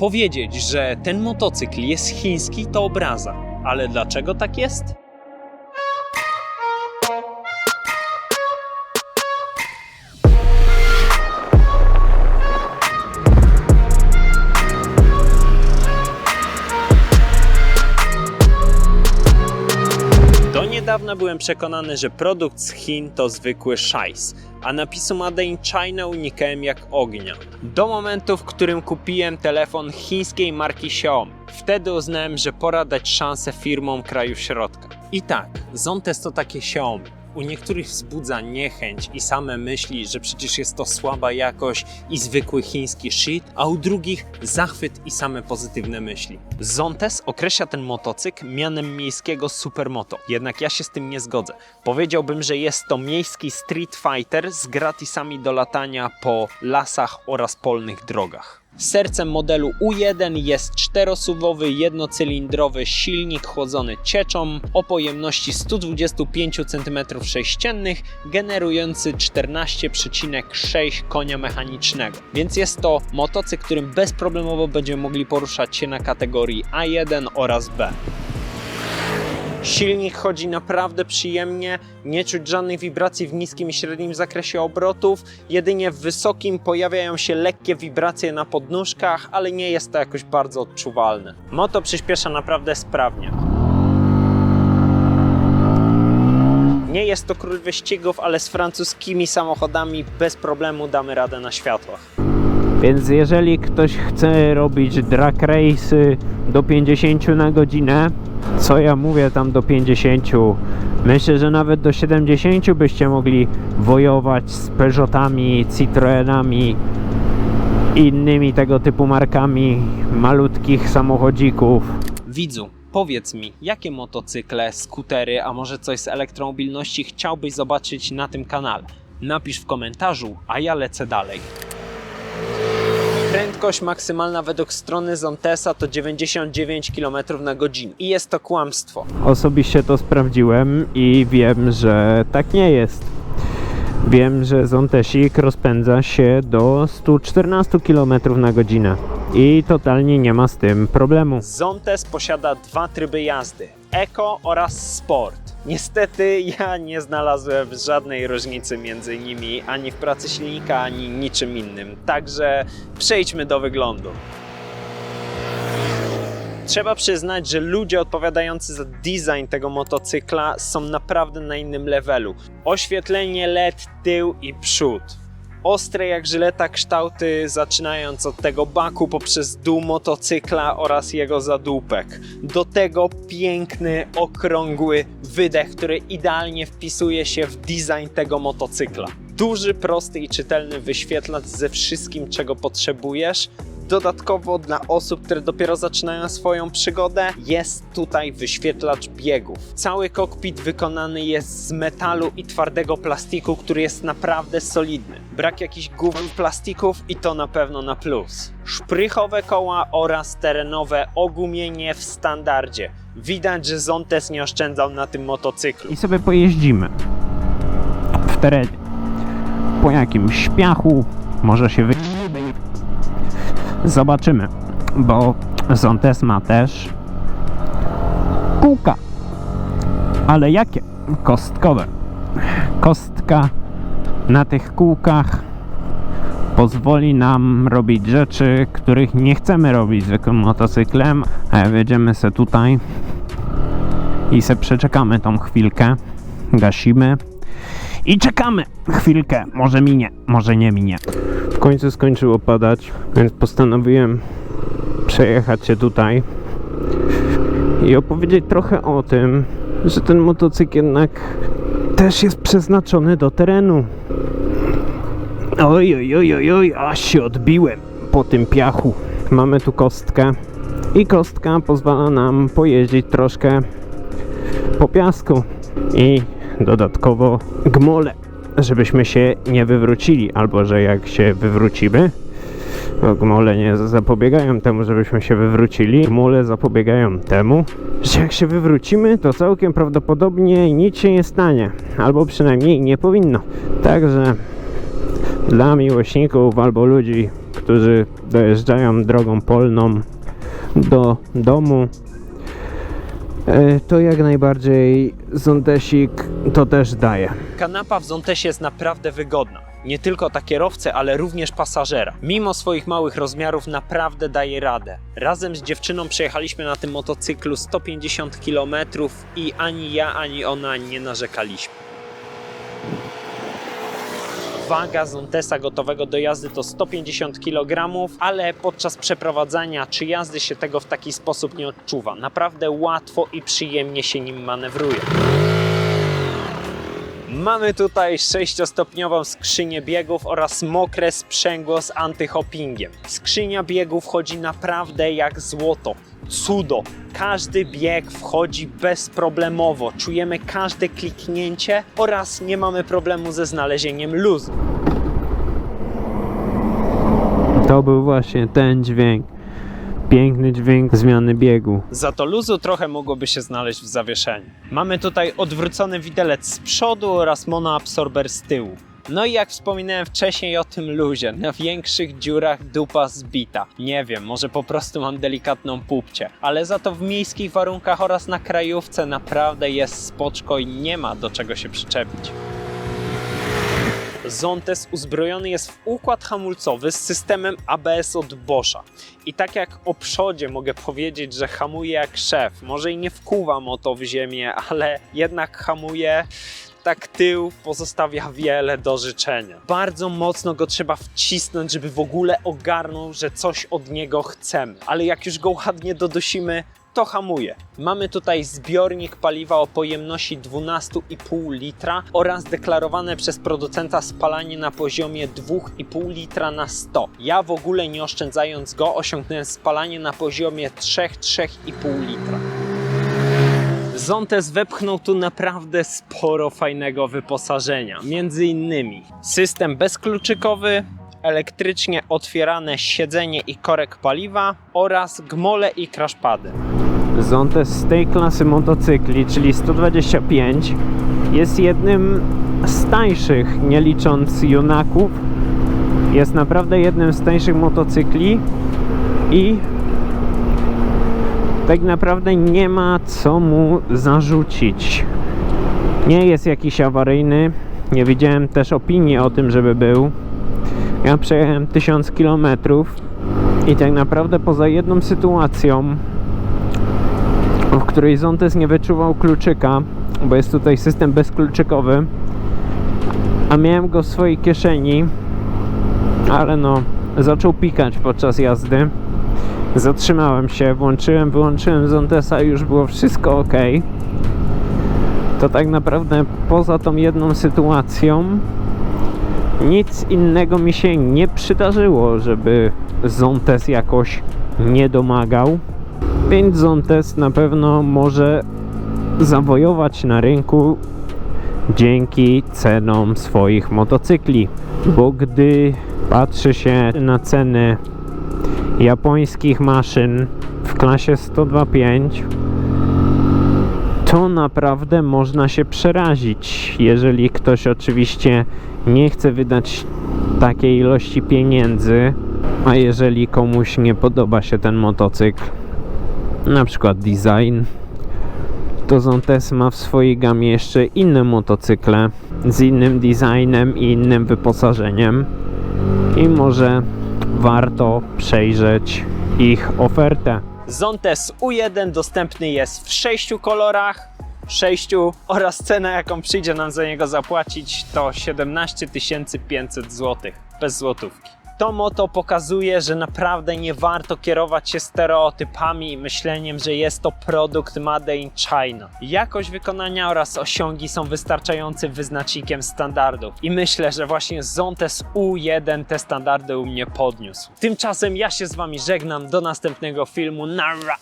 Powiedzieć, że ten motocykl jest chiński, to obraza. Ale dlaczego tak jest? Do niedawna byłem przekonany, że produkt z Chin to zwykły szajs, a napisu Made in China unikałem jak ognia. Do momentu, w którym kupiłem telefon chińskiej marki Xiaomi. Wtedy uznałem, że pora dać szansę firmom kraju środka. I tak, Zontes to takie Xiaomi. U niektórych wzbudza niechęć i same myśli, że przecież jest to słaba jakość i zwykły chiński shit, a u drugich zachwyt i same pozytywne myśli. Zontes określa ten motocykl mianem miejskiego supermoto, jednak ja się z tym nie zgodzę. Powiedziałbym, że jest to miejski street fighter z gratisami do latania po lasach oraz polnych drogach. Sercem modelu U1 jest czterosuwowy jednocylindrowy silnik chłodzony cieczą o pojemności 125 cm3 generujący 14,6 konia mechanicznego. Więc jest to motocykl, którym bezproblemowo będziemy mogli poruszać się na kategorii A1 oraz B. Silnik chodzi naprawdę przyjemnie, nie czuć żadnych wibracji w niskim i średnim zakresie obrotów, jedynie w wysokim pojawiają się lekkie wibracje na podnóżkach, ale nie jest to jakoś bardzo odczuwalne. Moto przyspiesza naprawdę sprawnie. Nie jest to król wyścigów, ale z francuskimi samochodami bez problemu damy radę na światłach. Więc jeżeli ktoś chce robić drag race'y do 50 na godzinę, co ja mówię tam do 50, myślę, że nawet do 70 byście mogli wojować z Peugeotami, Citroenami i innymi tego typu markami malutkich samochodzików. Widzu, powiedz mi, jakie motocykle, skutery, a może coś z elektromobilności chciałbyś zobaczyć na tym kanale? Napisz w komentarzu, a ja lecę dalej. Prędkość maksymalna według strony Zontesa to 99 km na godzinę i jest to kłamstwo. Osobiście to sprawdziłem i wiem, że tak nie jest. Wiem, że Zontesik rozpędza się do 114 km na godzinę i totalnie nie ma z tym problemu. Zontes posiada dwa tryby jazdy: Eco oraz Sport. Niestety ja nie znalazłem żadnej różnicy między nimi ani w pracy silnika, ani niczym innym. Także przejdźmy do wyglądu. Trzeba przyznać, że ludzie odpowiadający za design tego motocykla są naprawdę na innym levelu. Oświetlenie LED, tył i przód. Ostre jak żyleta kształty, zaczynając od tego baku poprzez dół motocykla oraz jego zadupek. Do tego piękny, okrągły wydech, który idealnie wpisuje się w design tego motocykla. Duży, prosty i czytelny wyświetlacz ze wszystkim, czego potrzebujesz. Dodatkowo dla osób, które dopiero zaczynają swoją przygodę, jest tutaj wyświetlacz biegów. Cały kokpit wykonany jest z metalu i twardego plastiku, który jest naprawdę solidny. Brak jakichś gówn plastików i to na pewno na plus. Szprychowe koła oraz terenowe ogumienie w standardzie. Widać, że Zontes nie oszczędzał na tym motocyklu. I sobie pojeździmy w terenie. Po jakimś śpiachu może się wy... Zobaczymy, bo Zontes ma też kółka. Ale jakie? Kostkowe. Kostka na tych kółkach pozwoli nam robić rzeczy, których nie chcemy robić zwykłym motocyklem. A jak jedziemy se tutaj i se przeczekamy tą chwilkę, gasimy i czekamy chwilkę, może minie, może nie minie. W końcu skończyło padać, więc postanowiłem przejechać się tutaj i opowiedzieć trochę o tym, że ten motocykl jednak też jest przeznaczony do terenu. Oj, oj, oj, oj, oj, aż się odbiłem po tym piachu. Mamy tu kostkę i kostka pozwala nam pojeździć troszkę po piasku i dodatkowo gmole, żebyśmy się nie wywrócili, albo że jak się wywrócimy, bo gmole nie zapobiegają temu, żebyśmy się wywrócili. Gmole zapobiegają temu, że jak się wywrócimy, to całkiem prawdopodobnie nic się nie stanie, albo przynajmniej nie powinno. Także dla miłośników albo ludzi którzy dojeżdżają drogą polną do domu, to jak najbardziej Zontesik to też daje. Kanapa w Zontesie jest naprawdę wygodna. Nie tylko dla kierowcy, ale również pasażera. Mimo swoich małych rozmiarów naprawdę daje radę. Razem z dziewczyną przejechaliśmy na tym motocyklu 150 km i ani ja, ani ona nie narzekaliśmy. Waga Zontesa gotowego do jazdy to 150 kg, ale podczas przeprowadzania czy jazdy się tego w taki sposób nie odczuwa. Naprawdę łatwo i przyjemnie się nim manewruje. Mamy tutaj 6-stopniową skrzynię biegów oraz mokre sprzęgło z antyhoppingiem. Skrzynia biegów wchodzi naprawdę jak złoto. Cudo! Każdy bieg wchodzi bezproblemowo. Czujemy każde kliknięcie oraz nie mamy problemu ze znalezieniem luzu. To był właśnie ten dźwięk. Piękny dźwięk zmiany biegu. Za to luzu trochę mogłoby się znaleźć w zawieszeniu. Mamy tutaj odwrócony widelec z przodu oraz monoabsorber z tyłu. No i jak wspominałem wcześniej o tym luzie, na większych dziurach dupa zbita. Nie wiem, może po prostu mam delikatną pupcie, ale za to w miejskich warunkach oraz na krajówce naprawdę jest spoczko i nie ma do czego się przyczepić. Zontes uzbrojony jest w układ hamulcowy z systemem ABS od Boscha. I tak jak o przodzie mogę powiedzieć, że hamuje jak szef. Może i nie wkuwam o to w ziemię, ale jednak hamuje tak tył pozostawia wiele do życzenia. Bardzo mocno go trzeba wcisnąć, żeby w ogóle ogarnął, że coś od niego chcemy. Ale jak już go ładnie dodusimy, to hamuje. Mamy tutaj zbiornik paliwa o pojemności 12,5 litra oraz deklarowane przez producenta spalanie na poziomie 2,5 litra na 100. Ja w ogóle nie oszczędzając go osiągnąłem spalanie na poziomie 3-3,5 litra. Zontes wepchnął tu naprawdę sporo fajnego wyposażenia. Między innymi system bezkluczykowy, elektrycznie otwierane siedzenie i korek paliwa oraz gmole i crashpady. Zontes z tej klasy motocykli, czyli 125, jest jednym z tańszych, nie licząc Junaków. Jest naprawdę jednym z tańszych motocykli i tak naprawdę nie ma co mu zarzucić. Nie jest jakiś awaryjny. Nie widziałem też opinii o tym, żeby był. Ja przejechałem 1000 km i tak naprawdę poza jedną sytuacją w której Zontes nie wyczuwał kluczyka, bo jest tutaj system bezkluczykowy, a miałem go w swojej kieszeni, ale no, zaczął pikać podczas jazdy. Zatrzymałem się, włączyłem, wyłączyłem Zontesa i już było wszystko ok. To tak naprawdę poza tą jedną sytuacją nic innego mi się nie przydarzyło, żeby Zontes jakoś nie domagał. Więc Zontes na pewno może zawojować na rynku dzięki cenom swoich motocykli. Bo gdy patrzy się na ceny japońskich maszyn w klasie 102.5 to naprawdę można się przerazić, jeżeli ktoś oczywiście nie chce wydać takiej ilości pieniędzy, a jeżeli komuś nie podoba się ten motocykl, na przykład design, to Zontes ma w swojej gamie jeszcze inne motocykle z innym designem i innym wyposażeniem. I może warto przejrzeć ich ofertę. Zontes U1 dostępny jest w sześciu kolorach, sześciu oraz cena jaką przyjdzie nam za niego zapłacić to 17 500 zł bez złotówki. To moto pokazuje, że naprawdę nie warto kierować się stereotypami i myśleniem, że jest to produkt made in China. Jakość wykonania oraz osiągi są wystarczającym wyznacznikiem standardów i myślę, że właśnie Zontes U1 te standardy u mnie podniósł. Tymczasem ja się z wami żegnam, do następnego filmu, nara!